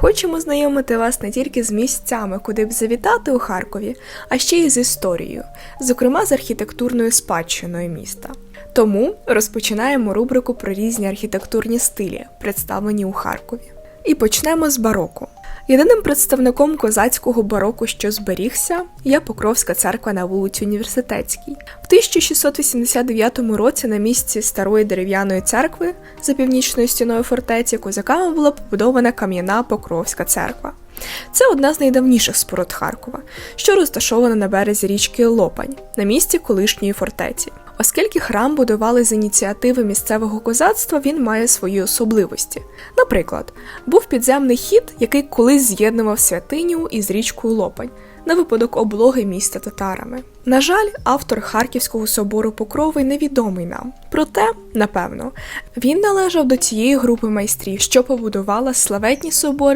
Хочемо знайомити вас не тільки з місцями, куди б завітати у Харкові, а ще й з історією, зокрема з архітектурною спадщиною міста. Тому розпочинаємо рубрику про різні архітектурні стилі, представлені у Харкові. І почнемо з бароко. Єдиним представником козацького бароко, що зберігся, є Покровська церква на вулиці Університетській. В 1689 році на місці старої дерев'яної церкви за північною стіною фортеці козаками була побудована кам'яна Покровська церква. Це одна з найдавніших споруд Харкова, що розташована на березі річки Лопань, на місці колишньої фортеці. Оскільки храм будували з ініціативи місцевого козацтва, він має свої особливості. Наприклад, був підземний хід, який колись з'єднував святиню із річкою Лопань на випадок облоги міста татарами. На жаль, автор Харківського собору Покрови невідомий нам. Проте, напевно, він належав до тієї групи майстрів, що побудувала славетні собори